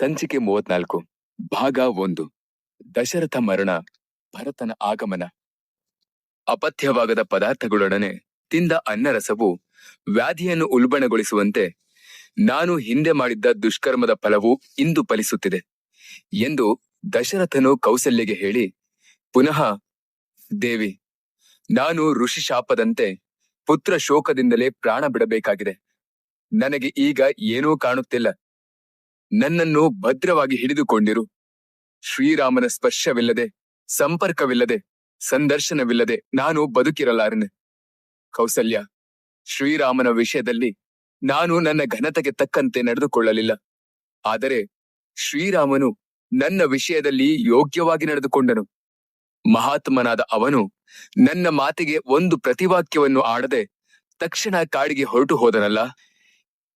ಸಂಚಿಕೆ ಮೂವತ್ನಾಲ್ಕು, ಭಾಗ ಒಂದು, ದಶರಥ ಮರಣ, ಭರತನ ಆಗಮನ. ಅಪಥ್ಯವಾಗದ ಪದಾರ್ಥಗಳೊಡನೆ ತಿಂದ ಅನ್ನರಸವು ವ್ಯಾಧಿಯನ್ನು ಉಲ್ಬಣಗೊಳಿಸುವಂತೆ ನಾನು ಹಿಂದೆ ಮಾಡಿದ್ದ ದುಷ್ಕರ್ಮದ ಫಲವು ಇಂದು ಫಲಿಸುತ್ತಿದೆ ಎಂದು ದಶರಥನು ಕೌಸಲ್ಯಗೆ ಹೇಳಿ, ಪುನಃ, ದೇವಿ, ನಾನು ಋಷಿ ಶಾಪದಂತೆ ಪುತ್ರ ಶೋಕದಿಂದಲೇ ಪ್ರಾಣ ಬಿಡಬೇಕಾಗಿದೆ. ನನಗೆ ಈಗ ಏನೂ ಕಾಣುತ್ತಿಲ್ಲ. ನನ್ನನ್ನು ಭದ್ರವಾಗಿ ಹಿಡಿದುಕೊಂಡಿರು. ಶ್ರೀರಾಮನ ಸ್ಪರ್ಶವಿಲ್ಲದೆ, ಸಂಪರ್ಕವಿಲ್ಲದೆ, ಸಂದರ್ಶನವಿಲ್ಲದೆ ನಾನು ಬದುಕಿರಲಾರನೆ. ಕೌಸಲ್ಯ, ಶ್ರೀರಾಮನ ವಿಷಯದಲ್ಲಿ ನಾನು ನನ್ನ ಘನತೆಗೆ ತಕ್ಕಂತೆ ನಡೆದುಕೊಳ್ಳಲಿಲ್ಲ. ಆದರೆ ಶ್ರೀರಾಮನು ನನ್ನ ವಿಷಯದಲ್ಲಿ ಯೋಗ್ಯವಾಗಿ ನಡೆದುಕೊಂಡನು. ಮಹಾತ್ಮನಾದ ಅವನು ನನ್ನ ಮಾತಿಗೆ ಒಂದು ಪ್ರತಿವಾಕ್ಯವನ್ನು ಆಡದೆ ತಕ್ಷಣ ಕಾಡಿಗೆ ಹೊರಟು ಹೋದನಲ್ಲ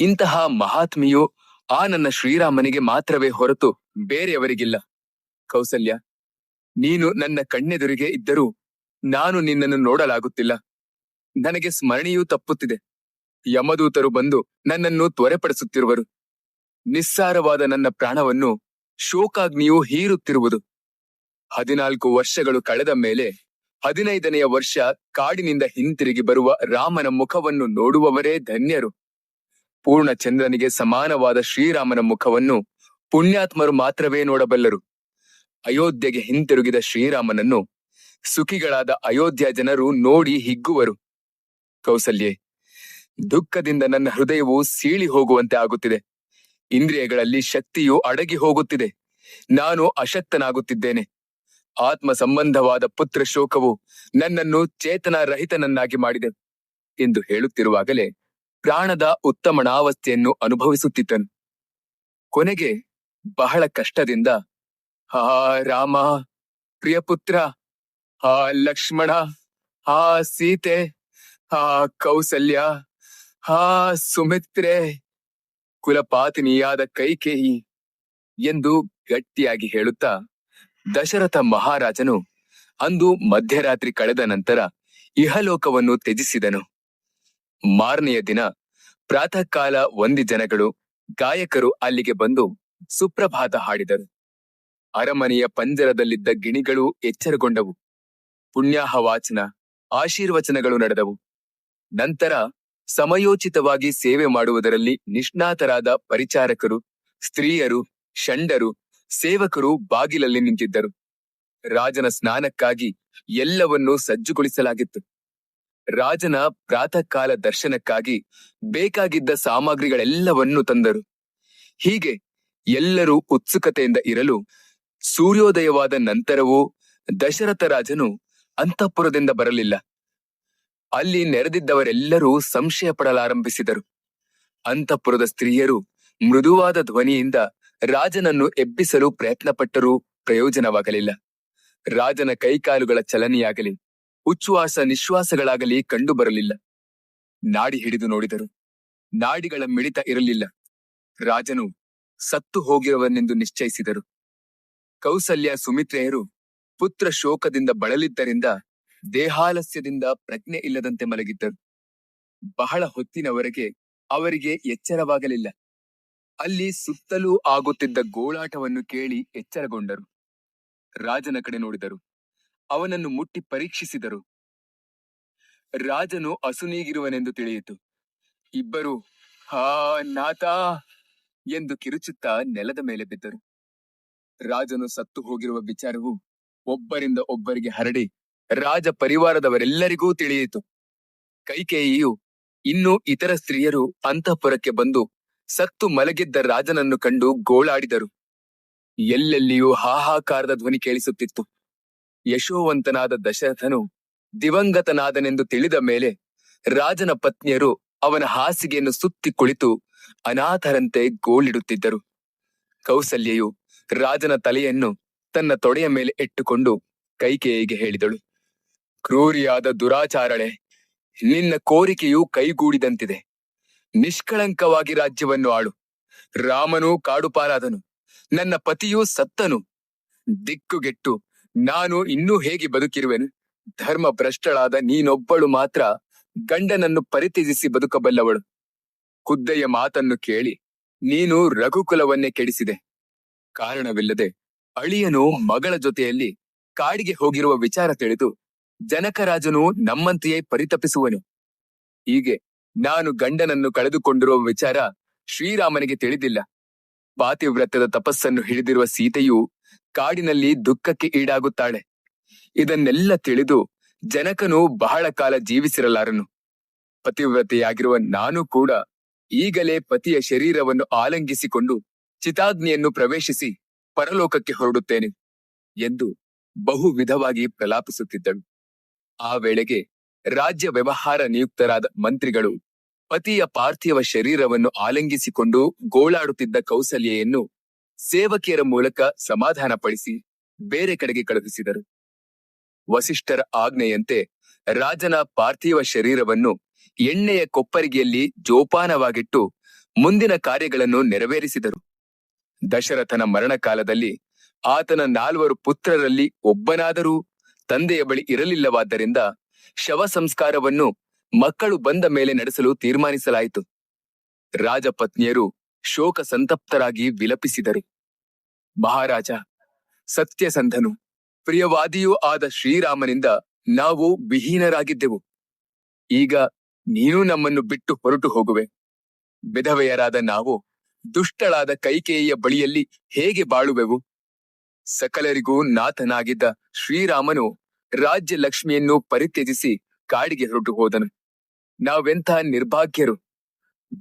ಇಂತಹ ಮಹಾತ್ಮೆಯು ಆ ನನ್ನ ಶ್ರೀರಾಮನಿಗೆ ಮಾತ್ರವೇ ಹೊರತು ಬೇರೆಯವರಿಗಿಲ್ಲ. ಕೌಸಲ್ಯ, ನೀನು ನನ್ನ ಕಣ್ಣೆದುರಿಗೆ ಇದ್ದರೂ ನಾನು ನಿನ್ನನ್ನು ನೋಡಲಾಗುತ್ತಿಲ್ಲ. ನನಗೆ ಸ್ಮರಣೆಯೂ ತಪ್ಪುತ್ತಿದೆ. ಯಮದೂತರು ಬಂದು ನನ್ನನ್ನು ತ್ವರೆಪಡಿಸುತ್ತಿರುವರು. ನಿಸ್ಸಾರವಾದ ನನ್ನ ಪ್ರಾಣವನ್ನು ಶೋಕಾಗ್ನಿಯು ಹೀರುತ್ತಿರುವುದು. ಹದಿನಾಲ್ಕು ವರ್ಷಗಳು ಕಳೆದ ಮೇಲೆ ಹದಿನೈದನೆಯ ವರ್ಷ ಕಾಡಿನಿಂದ ಹಿಂತಿರುಗಿ ಬರುವ ರಾಮನ ಮುಖವನ್ನು ನೋಡುವವರೇ ಧನ್ಯರು. ಪೂರ್ಣ ಚಂದ್ರನಿಗೆ ಸಮಾನವಾದ ಶ್ರೀರಾಮನ ಮುಖವನ್ನು ಪುಣ್ಯಾತ್ಮರು ಮಾತ್ರವೇ ನೋಡಬಲ್ಲರು. ಅಯೋಧ್ಯೆಗೆ ಹಿಂತಿರುಗಿದ ಶ್ರೀರಾಮನನ್ನು ಸುಖಿಗಳಾದ ಅಯೋಧ್ಯ ಜನರು ನೋಡಿ ಹಿಗ್ಗುವರು. ಕೌಸಲ್ಯೆ, ದುಃಖದಿಂದ ನನ್ನ ಹೃದಯವು ಸೀಳಿ ಹೋಗುವಂತೆ ಆಗುತ್ತಿದೆ. ಇಂದ್ರಿಯಗಳಲ್ಲಿ ಶಕ್ತಿಯು ಅಡಗಿ ಹೋಗುತ್ತಿದೆ. ನಾನು ಅಶಕ್ತನಾಗುತ್ತಿದ್ದೇನೆ. ಆತ್ಮ ಸಂಬಂಧವಾದ ಪುತ್ರ ಶೋಕವು ನನ್ನನ್ನು ಚೇತನ ರಹಿತನನ್ನಾಗಿ ಮಾಡಿದೆ ಎಂದು ಹೇಳುತ್ತಿರುವಾಗಲೇ ಪ್ರಾಣದ ಉತ್ತಮಣಾವಸ್ಥೆಯನ್ನು ಅನುಭವಿಸುತ್ತಿದ್ದನು. ಕೊನೆಗೆ ಬಹಳ ಕಷ್ಟದಿಂದ, ಹಾ, ರಾಮ, ಪ್ರಿಯಪುತ್ರ, ಹಾ, ಲಕ್ಷ್ಮಣ, ಹಾ, ಸೀತೆ, ಹಾ, ಕೌಸಲ್ಯ, ಹಾ, ಸುಮಿತ್ರೆ, ಕುಲಪಾತಿನಿಯಾದ ಕೈಕೇಯಿ ಎಂದು ಗಟ್ಟಿಯಾಗಿ ಹೇಳುತ್ತಾ, ದಶರಥ ಮಹಾರಾಜನು ಅಂದು ಮಧ್ಯರಾತ್ರಿ ಕಳೆದ ನಂತರ ಇಹಲೋಕವನ್ನು ತ್ಯಜಿಸಿದನು. ಮಾರನೆಯ ದಿನ ಪ್ರಾತಃ ಕಾಲ ಒಂದಿ ಜನಗಳು ಗಾಯಕರು ಅಲ್ಲಿಗೆ ಬಂದು ಸುಪ್ರಭಾತ ಹಾಡಿದರು. ಅರಮನೆಯ ಪಂಜರದಲ್ಲಿದ್ದ ಗಿಣಿಗಳು ಎಚ್ಚರಗೊಂಡವು. ಪುಣ್ಯಾಹ ವಾಚನ ಆಶೀರ್ವಚನಗಳು ನಡೆದವು. ನಂತರ ಸಮಯೋಚಿತವಾಗಿ ಸೇವೆ ಮಾಡುವುದರಲ್ಲಿ ನಿಷ್ಣಾತರಾದ ಪರಿಚಾರಕರು, ಸ್ತ್ರೀಯರು, ಷಂಡರು, ಸೇವಕರು ಬಾಗಿಲಲ್ಲಿ ನಿಂತಿದ್ದರು. ರಾಜನ ಸ್ನಾನಕ್ಕಾಗಿ ಎಲ್ಲವನ್ನೂ ಸಜ್ಜುಗೊಳಿಸಲಾಗಿತ್ತು. ರಾಜನ ಪ್ರಾತಃಕಾಲ ದರ್ಶನಕ್ಕಾಗಿ ಬೇಕಾಗಿದ್ದ ಸಾಮಗ್ರಿಗಳೆಲ್ಲವನ್ನೂ ತಂದರು. ಹೀಗೆ ಎಲ್ಲರೂ ಉತ್ಸುಕತೆಯಿಂದ ಇರಲು ಸೂರ್ಯೋದಯವಾದ ನಂತರವೂ ದಶರಥ ರಾಜನು ಅಂತಃಪುರದಿಂದ ಬರಲಿಲ್ಲ. ಅಲ್ಲಿ ನೆರೆದಿದ್ದವರೆಲ್ಲರೂ ಸಂಶಯ ಪಡಲಾರಂಭಿಸಿದರು ಅಂತಃಪುರದ ಸ್ತ್ರೀಯರು ಮೃದುವಾದ ಧ್ವನಿಯಿಂದ ರಾಜನನ್ನು ಎಬ್ಬಿಸಲು ಪ್ರಯತ್ನಪಟ್ಟರೂ ಪ್ರಯೋಜನವಾಗಲಿಲ್ಲ. ರಾಜನ ಕೈಕಾಲುಗಳ ಚಲನೆಯಾಗಲಿ ಉಚ್ಛ್ವಾಸ ನಿಶ್ವಾಸಗಳಾಗಲಿ ಕಂಡುಬರಲಿಲ್ಲ. ನಾಡಿ ಹಿಡಿದು ನೋಡಿದರು. ನಾಡಿಗಳ ಮಿಡಿತ ಇರಲಿಲ್ಲ. ರಾಜನು ಸತ್ತು ಹೋಗಿರುವನೆಂದು ನಿಶ್ಚಯಿಸಿದರು. ಕೌಸಲ್ಯ ಸುಮಿತ್ರೆಯರು ಪುತ್ರ ಶೋಕದಿಂದ ಬಳಲಿದ್ದರಿಂದ ದೇಹಾಲಸ್ಯದಿಂದ ಪ್ರಜ್ಞೆ ಇಲ್ಲದಂತೆ ಮಲಗಿದ್ದರು. ಬಹಳ ಹೊತ್ತಿನವರೆಗೆ ಅವರಿಗೆ ಎಚ್ಚರವಾಗಲಿಲ್ಲ. ಅಲ್ಲಿ ಸುತ್ತಲೂ ಆಗುತ್ತಿದ್ದ ಗೋಳಾಟವನ್ನು ಕೇಳಿ ಎಚ್ಚರಗೊಂಡರು. ರಾಜನ ಕಡೆ ನೋಡಿದರು. ಅವನನ್ನು ಮುಟ್ಟಿ ಪರೀಕ್ಷಿಸಿದರು. ರಾಜನು ಅಸುನೀಗಿರುವನೆಂದು ತಿಳಿಯಿತು. ಇಬ್ಬರು, ಹಾ ನಾಥ ಎಂದು ಕಿರುಚುತ್ತಾ ನೆಲದ ಮೇಲೆ ಬಿದ್ದರು. ರಾಜನು ಸತ್ತು ಹೋಗಿರುವ ವಿಚಾರವು ಒಬ್ಬರಿಂದ ಒಬ್ಬರಿಗೆ ಹರಡಿ ರಾಜ ಪರಿವಾರದವರೆಲ್ಲರಿಗೂ ತಿಳಿಯಿತು. ಕೈಕೇಯಿಯು ಇನ್ನೂ ಇತರ ಸ್ತ್ರೀಯರು ಅಂತಃಪುರಕ್ಕೆ ಬಂದು ಸತ್ತು ಮಲಗಿದ್ದ ರಾಜನನ್ನು ಕಂಡು ಗೋಳಾಡಿದರು. ಎಲ್ಲೆಲ್ಲಿಯೂ ಹಾಹಾಕಾರದ ಧ್ವನಿ ಕೇಳಿಸುತ್ತಿತ್ತು. ಯಶೋವಂತನಾದ ದಶರಥನು ದಿವಂಗತನಾದನೆಂದು ತಿಳಿದ ಮೇಲೆ ರಾಜನ ಪತ್ನಿಯರು ಅವನ ಹಾಸಿಗೆಯನ್ನು ಸುತ್ತಿ ಕುಳಿತು ಅನಾಥರಂತೆ ಗೋಳಿಡುತ್ತಿದ್ದರು. ಕೌಸಲ್ಯೆಯು ರಾಜನ ತಲೆಯನ್ನು ತನ್ನ ತೊಡೆಯ ಮೇಲೆ ಇಟ್ಟುಕೊಂಡು ಕೈಕೇಯಿಗೆ ಹೇಳಿದಳು, ಕ್ರೂರಿಯಾದ ದುರಾಚಾರಳೆ ನಿನ್ನ ಕೋರಿಕೆಯು ಕೈಗೂಡಿದಂತಿದೆ. ನಿಷ್ಕಳಂಕವಾಗಿ ರಾಜ್ಯವನ್ನು ಆಳು. ರಾಮನೂ ಕಾಡುಪಾಲಾದನು ನನ್ನ ಪತಿಯೂ ಸತ್ತನು. ದಿಕ್ಕುಗೆಟ್ಟು ನಾನು ಇನ್ನೂ ಹೇಗೆ ಬದುಕಿರುವೆನು? ಧರ್ಮ ಭ್ರಷ್ಟಳಾದ ನೀನೊಬ್ಬಳು ಮಾತ್ರ ಗಂಡನನ್ನು ಪರಿತ್ಯಜಿಸಿ ಬದುಕಬಲ್ಲವಳು. ಕುದ್ದೆಯ ಮಾತನ್ನು ಕೇಳಿ ನೀನು ರಘುಕುಲವನ್ನೇ ಕೆಡಿಸಿದೆ. ಕಾರಣವಿಲ್ಲದೆ ಅಳಿಯನು ಮಗಳ ಜೊತೆಯಲ್ಲಿ ಕಾಡಿಗೆ ಹೋಗಿರುವ ವಿಚಾರ ತಿಳಿದು ಜನಕರಾಜನು ನಮ್ಮಂತೆಯೇ ಪರಿತಪಿಸುವನು. ಹೀಗೆ ನಾನು ಗಂಡನನ್ನು ಕಳೆದುಕೊಂಡಿರುವ ವಿಚಾರ ಶ್ರೀರಾಮನಿಗೆ ತಿಳಿದಿಲ್ಲ. ಪಾತಿವ್ರತದ ತಪಸ್ಸನ್ನು ಹಿಡಿದಿರುವ ಸೀತೆಯು ಕಾಡಿನಲ್ಲಿ ದುಃಖಕ್ಕೆ ಈಡಾಗುತ್ತಾಳೆ. ಇದನ್ನೆಲ್ಲ ತಿಳಿದು ಜನಕನು ಬಹಳ ಕಾಲ ಜೀವಿಸಿರಲಾರನು. ಪತಿವ್ರತೆಯಾಗಿರುವ ನಾನು ಕೂಡ ಈಗಲೇ ಪತಿಯ ಶರೀರವನ್ನು ಆಲಂಗಿಸಿಕೊಂಡು ಚಿತಾಗ್ನಿಯನ್ನು ಪ್ರವೇಶಿಸಿ ಪರಲೋಕಕ್ಕೆ ಹೊರಡುತ್ತೇನೆ ಎಂದು ಬಹು ವಿಧವಾಗಿ ಪ್ರಲಾಪಿಸುತ್ತಿದ್ದಳು. ಆ ವೇಳೆಗೆ ರಾಜ್ಯ ವ್ಯವಹಾರ ನಿಯುಕ್ತರಾದ ಮಂತ್ರಿಗಳು ಪತಿಯ ಪಾರ್ಥಿವ ಶರೀರವನ್ನು ಆಲಂಗಿಸಿಕೊಂಡು ಗೋಳಾಡುತ್ತಿದ್ದ ಕೌಸಲ್ಯೆಯನ್ನು ಸೇವಕಿಯರ ಮೂಲಕ ಸಮಾಧಾನಪಡಿಸಿ ಬೇರೆ ಕಡೆಗೆ ಕಳುಹಿಸಿದರು. ವಸಿಷ್ಠರ ಆಜ್ಞೆಯಂತೆ ರಾಜನ ಪಾರ್ಥಿವ ಶರೀರವನ್ನು ಎಣ್ಣೆಯ ಕೊಪ್ಪರಿಗೆಯಲ್ಲಿ ಜೋಪಾನವಾಗಿಟ್ಟು ಮುಂದಿನ ಕಾರ್ಯಗಳನ್ನು ನೆರವೇರಿಸಿದರು. ದಶರಥನ ಮರಣಕಾಲದಲ್ಲಿ ಆತನ ನಾಲ್ವರು ಪುತ್ರರಲ್ಲಿ ಒಬ್ಬನಾದರೂ ತಂದೆಯ ಬಳಿ ಇರಲಿಲ್ಲವಾದ್ದರಿಂದ ಶವ ಸಂಸ್ಕಾರವನ್ನು ಮಕ್ಕಳು ಬಂದ ಮೇಲೆ ನಡೆಸಲು ತೀರ್ಮಾನಿಸಲಾಯಿತು. ರಾಜಪತ್ನಿಯರು ಶೋಕ ಸಂತಪ್ತರಾಗಿ ವಿಲಪಿಸಿದರು. ಮಹಾರಾಜ ಸತ್ಯಸಂಧನು ಪ್ರಿಯವಾದಿಯೂ ಆದ ಶ್ರೀರಾಮನಿಂದ ನಾವು ವಿಹೀನರಾಗಿದ್ದೆವು. ಈಗ ನೀನು ನಮ್ಮನ್ನು ಬಿಟ್ಟು ಹೊರಟು ಹೋಗುವೆ. ವಿಧವೆಯರಾದ ನಾವು ದುಷ್ಟಳಾದ ಕೈಕೇಯಿಯ ಬಳಿಯಲ್ಲಿ ಹೇಗೆ ಬಾಳುವೆವು? ಸಕಲರಿಗೂ ನಾಥನಾಗಿದ್ದ ಶ್ರೀರಾಮನು ರಾಜ್ಯ ಲಕ್ಷ್ಮಿಯನ್ನು ಪರಿತ್ಯಜಿಸಿ ಕಾಡಿಗೆ ಹೊರಟು ಹೋದನು. ನಾವೆಂಥ ನಿರ್ಭಾಗ್ಯರು?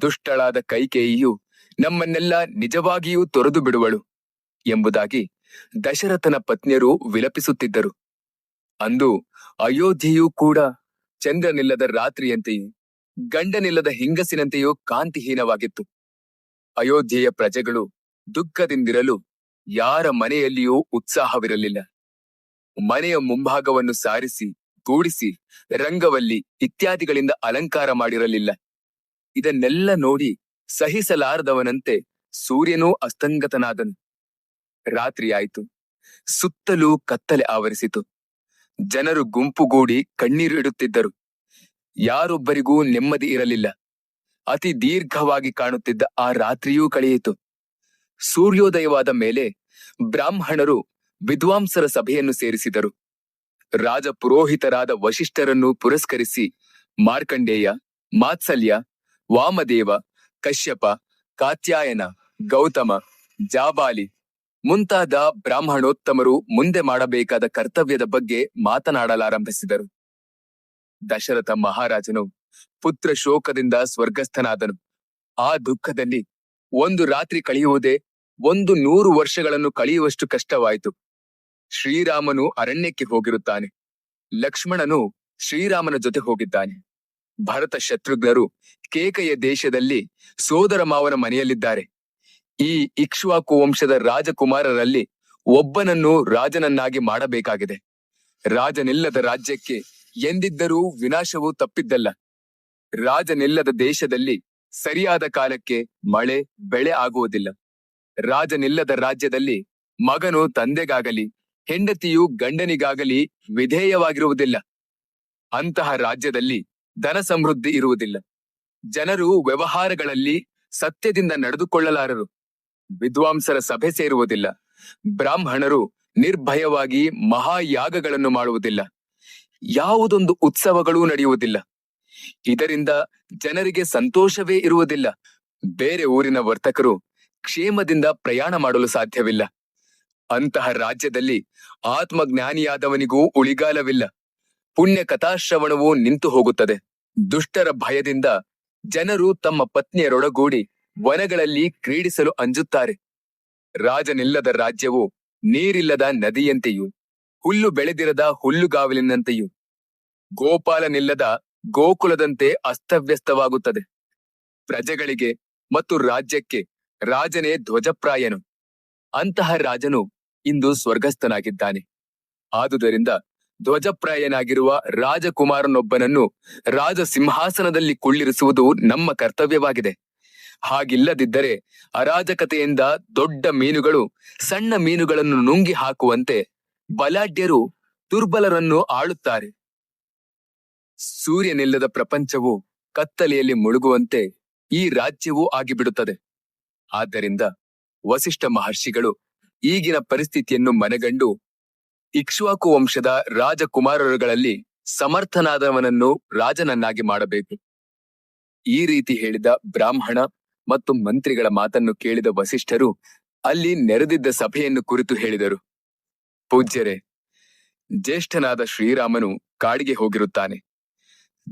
ದುಷ್ಟಳಾದ ಕೈಕೇಯಿಯು ನಮ್ಮನ್ನೆಲ್ಲ ನಿಜವಾಗಿಯೂ ತೊರೆದು ಬಿಡುವಳು ಎಂಬುದಾಗಿ ದಶರಥನ ಪತ್ನಿಯರು ವಿಲಪಿಸುತ್ತಿದ್ದರು. ಅಂದು ಅಯೋಧ್ಯೆಯೂ ಕೂಡ ಚಂದ್ರನಿಲ್ಲದ ರಾತ್ರಿಯಂತೆಯೂ ಗಂಡನಿಲ್ಲದ ಹಿಂಗಸಿನಂತೆಯೂ ಕಾಂತಿಹೀನವಾಗಿತ್ತು. ಅಯೋಧ್ಯೆಯ ಪ್ರಜೆಗಳು ದುಃಖದಿಂದಿರಲು ಯಾರ ಮನೆಯಲ್ಲಿಯೂ ಉತ್ಸಾಹವಿರಲಿಲ್ಲ. ಮನೆಯ ಮುಂಭಾಗವನ್ನು ಸಾರಿಸಿ ಗೂಡಿಸಿ ರಂಗವಲ್ಲಿ ಇತ್ಯಾದಿಗಳಿಂದ ಅಲಂಕಾರ ಮಾಡಿರಲಿಲ್ಲ. ಇದನ್ನೆಲ್ಲ ನೋಡಿ ಸಹಿಸಲಾರದವನಂತೆ ಸೂರ್ಯನೂ ಅಸ್ತಂಗತನಾದನು. ರಾತ್ರಿಯಾಯಿತು. ಸುತ್ತಲೂ ಕತ್ತಲೆ ಆವರಿಸಿತು. ಜನರು ಗುಂಪುಗೂಡಿ ಕಣ್ಣೀರು ಇಡುತ್ತಿದ್ದರು. ಯಾರೊಬ್ಬರಿಗೂ ನೆಮ್ಮದಿ ಇರಲಿಲ್ಲ. ಅತಿ ದೀರ್ಘವಾಗಿ ಕಾಣುತ್ತಿದ್ದ ಆ ರಾತ್ರಿಯೂ ಕಳೆಯಿತು. ಸೂರ್ಯೋದಯವಾದ ಮೇಲೆ ಬ್ರಾಹ್ಮಣರು ವಿದ್ವಾಂಸರ ಸಭೆಯನ್ನು ಸೇರಿಸಿದರು. ರಾಜ ಪುರೋಹಿತರಾದ ವಶಿಷ್ಠರನ್ನು ಪುರಸ್ಕರಿಸಿ ಮಾರ್ಕಂಡೇಯ, ಮಾತ್ಸಲ್ಯ, ವಾಮದೇವ ಕಶ್ಯಪ, ಕಾತ್ಯಾಯನ, ಗೌತಮ, ಜಾಬಾಲಿ ಮುಂತಾದ ಬ್ರಾಹ್ಮಣೋತ್ತಮರು ಮುಂದೆ ಮಾಡಬೇಕಾದ ಕರ್ತವ್ಯದ ಬಗ್ಗೆ ಮಾತನಾಡಲಾರಂಭಿಸಿದರು. ದಶರಥ ಮಹಾರಾಜನು ಪುತ್ರ ಶೋಕದಿಂದ ಸ್ವರ್ಗಸ್ಥನಾದನು. ಆ ದುಃಖದಲ್ಲಿ ಒಂದು ರಾತ್ರಿ ಕಳೆಯುವುದೇ ಒಂದು ನೂರು ವರ್ಷಗಳನ್ನು ಕಳೆಯುವಷ್ಟು ಕಷ್ಟವಾಯಿತು. ಶ್ರೀರಾಮನು ಅರಣ್ಯಕ್ಕೆ ಹೋಗಿರುತ್ತಾನೆ. ಲಕ್ಷ್ಮಣನು ಶ್ರೀರಾಮನ ಜೊತೆ ಹೋಗಿದ್ದಾನೆ. ಭರತ ಶತ್ರುಘ್ನರು ಕೇಕಯ ದೇಶದಲ್ಲಿ ಸೋದರ ಮಾವನ ಮನೆಯಲ್ಲಿದ್ದಾರೆ. ಈ ಇಕ್ಷ್ವಾಕು ವಂಶದ ರಾಜಕುಮಾರರಲ್ಲಿ ಒಬ್ಬನನ್ನು ರಾಜನನ್ನಾಗಿ ಮಾಡಬೇಕಾಗಿದೆ. ರಾಜನಿಲ್ಲದ ರಾಜ್ಯಕ್ಕೆ ಎಂದಿದ್ದರೂ ವಿನಾಶವು ತಪ್ಪಿದ್ದಲ್ಲ. ರಾಜನಿಲ್ಲದ ದೇಶದಲ್ಲಿ ಸರಿಯಾದ ಕಾಲಕ್ಕೆ ಮಳೆ, ಬೆಳೆ ಆಗುವುದಿಲ್ಲ. ರಾಜನಿಲ್ಲದ ರಾಜ್ಯದಲ್ಲಿ ಮಗನು ತಂದೆಗಾಗಲಿ, ಹೆಂಡತಿಯು ಗಂಡನಿಗಾಗಲಿ ವಿಧೇಯವಾಗಿರುವುದಿಲ್ಲ. ಅಂತಹ ರಾಜ್ಯದಲ್ಲಿ ಧನ ಸಮೃದ್ಧಿ ಇರುವುದಿಲ್ಲ. ಜನರು ವ್ಯವಹಾರಗಳಲ್ಲಿ ಸತ್ಯದಿಂದ ನಡೆದುಕೊಳ್ಳಲಾರರು. ವಿದ್ವಾಂಸರ ಸಭೆ ಸೇರುವುದಿಲ್ಲ. ಬ್ರಾಹ್ಮಣರು ನಿರ್ಭಯವಾಗಿ ಮಹಾಯಾಗಗಳನ್ನು ಮಾಡುವುದಿಲ್ಲ. ಯಾವುದೊಂದು ಉತ್ಸವಗಳೂ ನಡೆಯುವುದಿಲ್ಲ. ಇದರಿಂದ ಜನರಿಗೆ ಸಂತೋಷವೇ ಇರುವುದಿಲ್ಲ. ಬೇರೆ ಊರಿನ ವರ್ತಕರು ಕ್ಷೇಮದಿಂದ ಪ್ರಯಾಣ ಮಾಡಲು ಸಾಧ್ಯವಿಲ್ಲ. ಅಂತಹ ರಾಜ್ಯದಲ್ಲಿ ಆತ್ಮಜ್ಞಾನಿಯಾದವನಿಗೂ ಉಳಿಗಾಲವಿಲ್ಲ. ಪುಣ್ಯ ಕಥಾಶ್ರವಣವು ನಿಂತು ಹೋಗುತ್ತದೆ. ದುಷ್ಟರ ಭಯದಿಂದ ಜನರು ತಮ್ಮ ಪತ್ನಿಯರೊಡಗೂಡಿ ವನಗಳಲ್ಲಿ ಕ್ರೀಡಿಸಲು ಅಂಜುತ್ತಾರೆ. ರಾಜನಿಲ್ಲದ ರಾಜ್ಯವು ನೀರಿಲ್ಲದ ನದಿಯಂತೆಯೂ, ಹುಲ್ಲು ಬೆಳೆದಿರದ ಹುಲ್ಲುಗಾವಲಿನಂತೆಯೂ, ಗೋಪಾಲನಿಲ್ಲದ ಗೋಕುಲದಂತೆ ಅಸ್ತವ್ಯಸ್ತವಾಗುತ್ತದೆ. ಪ್ರಜೆಗಳಿಗೆ ಮತ್ತು ರಾಜ್ಯಕ್ಕೆ ರಾಜನೇ ಧ್ವಜಪ್ರಾಯನು. ಅಂತಹ ರಾಜನು ಇಂದು ಸ್ವರ್ಗಸ್ಥನಾಗಿದ್ದಾನೆ. ಆದುದರಿಂದ ಧ್ವಜಪ್ರಾಯನಾಗಿರುವ ರಾಜಕುಮಾರನೊಬ್ಬನನ್ನು ರಾಜ ಸಿಂಹಾಸನದಲ್ಲಿ ಕುಳ್ಳಿರಿಸುವುದು ನಮ್ಮ ಕರ್ತವ್ಯವಾಗಿದೆ. ಹಾಗಿಲ್ಲದಿದ್ದರೆ ಅರಾಜಕತೆಯಿಂದ ದೊಡ್ಡ ಮೀನುಗಳು, ಸಣ್ಣ ಮೀನುಗಳನ್ನು ನುಂಗಿ ಹಾಕುವಂತೆ ಬಲಾಢ್ಯರು ದುರ್ಬಲರನ್ನು ಆಳುತ್ತಾರೆ. ಸೂರ್ಯನಿಲ್ಲದ ಪ್ರಪಂಚವು ಕತ್ತಲೆಯಲ್ಲಿ ಮುಳುಗುವಂತೆ ಈ ರಾಜ್ಯವೂ ಆಗಿಬಿಡುತ್ತದೆ. ಆದ್ದರಿಂದ ವಸಿಷ್ಠ ಮಹರ್ಷಿಗಳು ಈಗಿನ ಪರಿಸ್ಥಿತಿಯನ್ನು ಮನಗಂಡು ಇಕ್ಷ್ವಾಕು ವಂಶದ ರಾಜಕುಮಾರರುಗಳಲ್ಲಿ ಸಮರ್ಥನಾದವನನ್ನು ರಾಜನನ್ನಾಗಿ ಮಾಡಬೇಕು. ಈ ರೀತಿ ಹೇಳಿದ ಬ್ರಾಹ್ಮಣ ಮತ್ತು ಮಂತ್ರಿಗಳ ಮಾತನ್ನು ಕೇಳಿದ ವಸಿಷ್ಠರು ಅಲ್ಲಿ ನೆರೆದಿದ್ದ ಸಭೆಯನ್ನು ಕುರಿತು ಹೇಳಿದರು. ಪೂಜ್ಯರೇ, ಜ್ಯೇಷ್ಠನಾದ ಶ್ರೀರಾಮನು ಕಾಡಿಗೆ ಹೋಗಿರುತ್ತಾನೆ.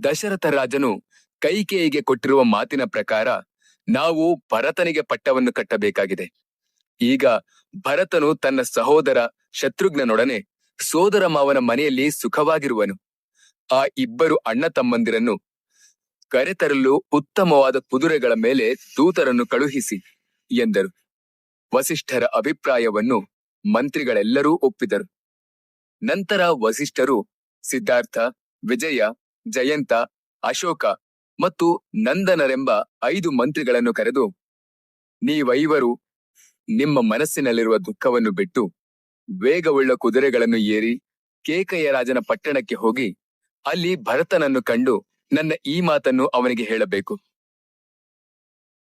ದಶರಥ ರಾಜನು ಕೈಕೇಯಿಗೆ ಕೊಟ್ಟಿರುವ ಮಾತಿನ ಪ್ರಕಾರ ನಾವು ಭರತನಿಗೆ ಪಟ್ಟವನ್ನು ಕಟ್ಟಬೇಕಾಗಿದೆ. ಈಗ ಭರತನು ತನ್ನ ಸಹೋದರ ಶತ್ರುಘ್ನನೊಡನೆ ಸೋದರ ಮಾವನ ಮನೆಯಲ್ಲಿ ಸುಖವಾಗಿರುವನು. ಆ ಇಬ್ಬರು ಅಣ್ಣ ತಮ್ಮಂದಿರನ್ನು ಕರೆತರಲು ಉತ್ತಮವಾದ ಕುದುರೆಗಳ ಮೇಲೆ ದೂತರನ್ನು ಕಳುಹಿಸಿ ಎಂದರು. ವಸಿಷ್ಠರ ಅಭಿಪ್ರಾಯವನ್ನು ಮಂತ್ರಿಗಳೆಲ್ಲರೂ ಒಪ್ಪಿದರು. ನಂತರ ವಸಿಷ್ಠರು ಸಿದ್ಧಾರ್ಥ, ವಿಜಯ, ಜಯಂತ, ಅಶೋಕ ಮತ್ತು ನಂದನರೆಂಬ ಐದು ಮಂತ್ರಿಗಳನ್ನು ಕರೆದು, ನೀವೈವರು ನಿಮ್ಮ ಮನಸ್ಸಿನಲ್ಲಿರುವ ದುಃಖವನ್ನು ಬಿಟ್ಟು ವೇಗವುಳ್ಳ ಕುದುರೆಗಳನ್ನು ಏರಿ ಕೇಕಯ್ಯ ರಾಜನ ಪಟ್ಟಣಕ್ಕೆ ಹೋಗಿ ಅಲ್ಲಿ ಭರತನನ್ನು ಕಂಡು ನನ್ನ ಈ ಮಾತನ್ನು ಅವನಿಗೆ ಹೇಳಬೇಕು.